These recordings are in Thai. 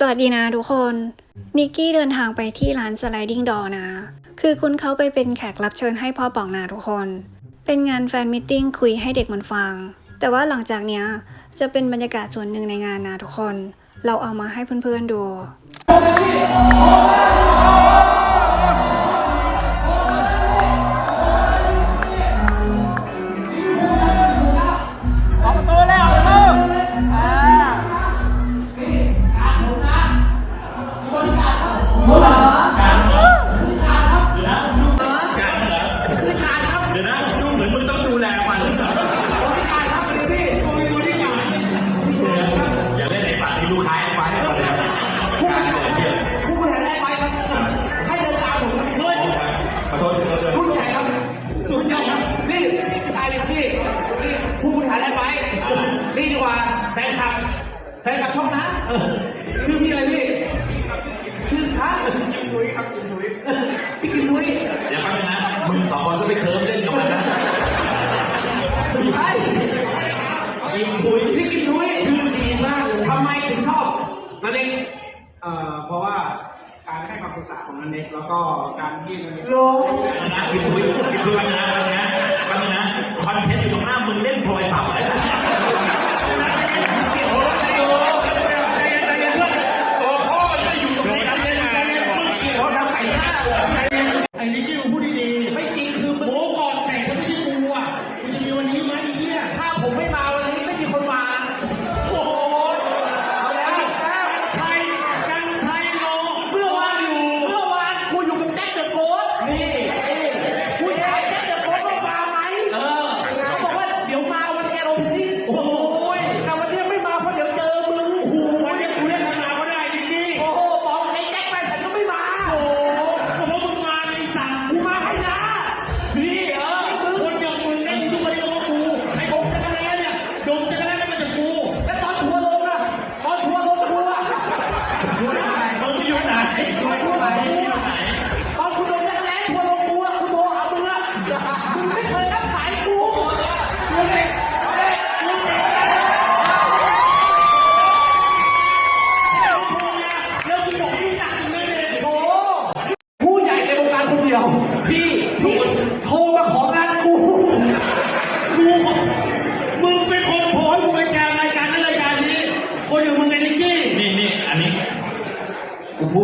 สวัสดีนะทุกคน นิกกี้เดินทางไปที่ร้าน Sliding Door นะ คือคุณเขาไปเป็นแขกรับเชิญให้พ่อป๋องนะทุกคน เป็นงานแฟนมิทติ้งคุยให้เด็กมันฟัง แต่ว่าหลังจากเนี้ยจะเป็นบรรยากาศส่วนหนึ่งในงานนะทุกคน เราเอามาให้เพื่อนๆดู ดูแลมันอย่าเล่นไอ้สัตว์นี่ลูกค้าไอ้ไฟให้เราเลยการเกิดเรื่องผู้บริหารได้ไปครับให้เดินตามผมเฮ้ยขอโทษขอโทษรุ่นใหญ่ครับสุดใหญ่ครับนี่ชายเลยครับพี่นี่ผู้บริหารได้ไปนี่ดีกว่าแฟนคลับแฟนคลับช่องนะชื่อพี่อะไรพี่ชื่อฮะกิมนุ้ยครับกิมนุ้ยพี่กิมนุ้ยเดี๋ยวแป๊บนึงนะมึงสองคนก็ไปเคิร์ฟไม่ใช่ กินคุยพี่กิมนุ้ยชื่อดีมากเลยทำไมถึงชอบนั่นเองเอ่อเพราะว่าการให้คำปรึกษาของนันเน็กแล้วก็การที่นันเน็กโลนะกินคุยกินคุยกันนะกันนะกันนะคอนเทนต์อยู่ตรงหน้ามึงเล่นโทรศัพท์อะไร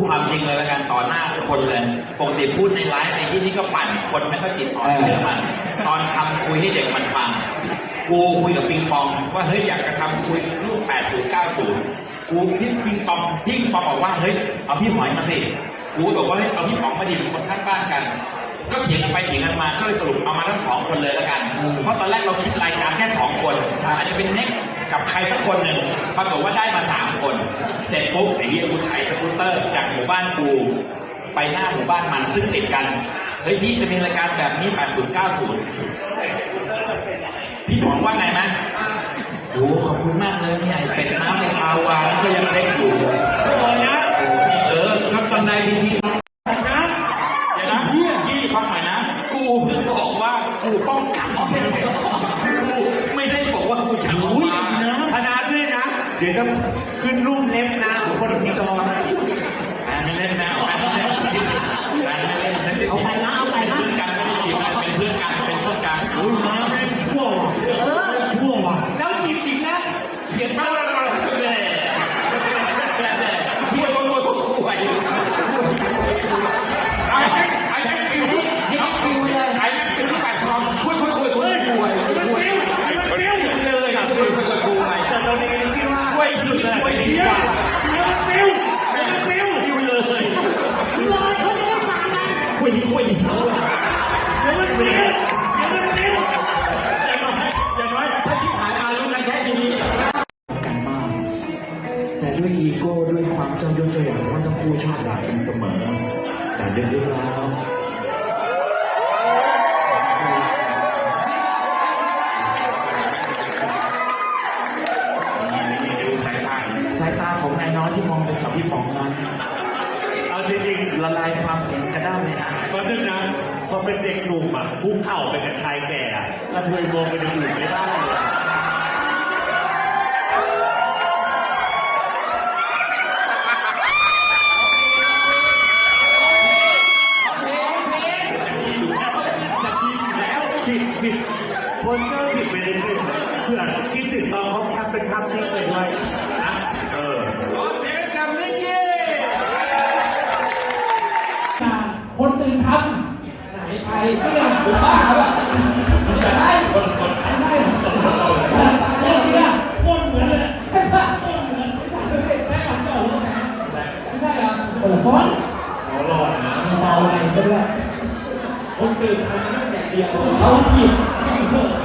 ความจริงเลยแล้วกันต่อหน้าคนเลยปกติพูดในไลฟ์ในที่นี่ก็ปั่นคนไม่ค่อยจิตอ่อนเชื่อมัน ตอนทำคุยให้เด็กมันฟัง กูคุยกับปิงปอง ว่าเฮ้ยอยากจะทำคุยลูก80 90กูพี่ปิงปองพี่ปิงปองบอกว่าเฮ้ยเอาพี่หอยมาสิกูบอกว่าเฮ้ยเอาพี่ป๋องมาดิเป็นคนข้างบ้านกัน ก็เถียงกันไปเถียงกันมาก็เลยสรุปเอามาทั้งสองคนเลยแล้วกัน เพราะตอนแรกเราคิดรายการแค่สองคนอาจจะเป็นเน็ก กับใครสักคนหนึ่งปรากฏว่าได้มาสามคน เสร็จปุ๊บไอ้เหี้ยกูไถสกูตเตอร์ จากหมู่บ้านกูไปหน้าหมู่บ้านมันซึ่งติดกันเฮ้ยพี่จะมีรายการแบบนี้ 80 90 พี่หนวงว่าไงไหมโอ้ขอบคุณมากเลยเนี่ยเป็ดน้ำในปาวานก็ยังเล็กอยู่ โอ้ยมาแม่งชั่วว่ะชั่วว่ะ แล้วจีบจริงนะเขียนมา แต่ลึกๆแล้วดูสายตาสายตาของนายน้อยที่มองไปกับพี่ป๋องนั้นเอาจริงๆละลายความเห็นกระด้างเลยนะตอนนึงนะพอเป็นเด็กหนุ่มอะพุ่งเข่าไปกับชายแก่อะกระเทยมองไปในอื่นไม่ได้ คนก็ถึงไปเรื่อยๆเพื่อคิดถึงตอนเขาทำเป็นภาพนิ่งไปด้วยนะเออคนตื่นทำไหนใครไม่อนหรือบ้าหรือไงคนคนใช้ได้ตาเนี่ย โคตรเหมือนเลย ใช่ปะไม่ใช่ไม่ใช่เหรอโอ้โหเขาหล่อนะเบาอะไรซะด้วยคนตื่นทำนั่งแด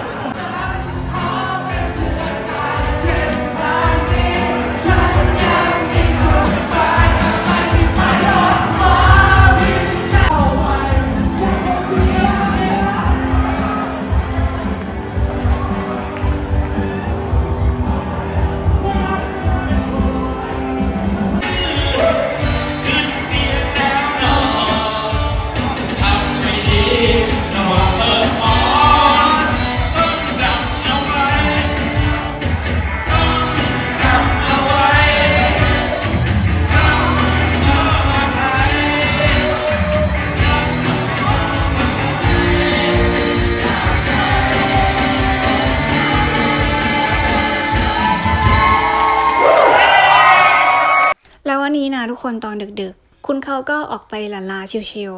นนี้นะทุกคนตอนดึกๆ คุณเขาก็ออกไปหลันลาชิว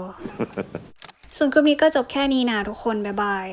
ๆส่วนคลิปนี้ก็จบแค่นี้นะทุกคน บ๊ายบาย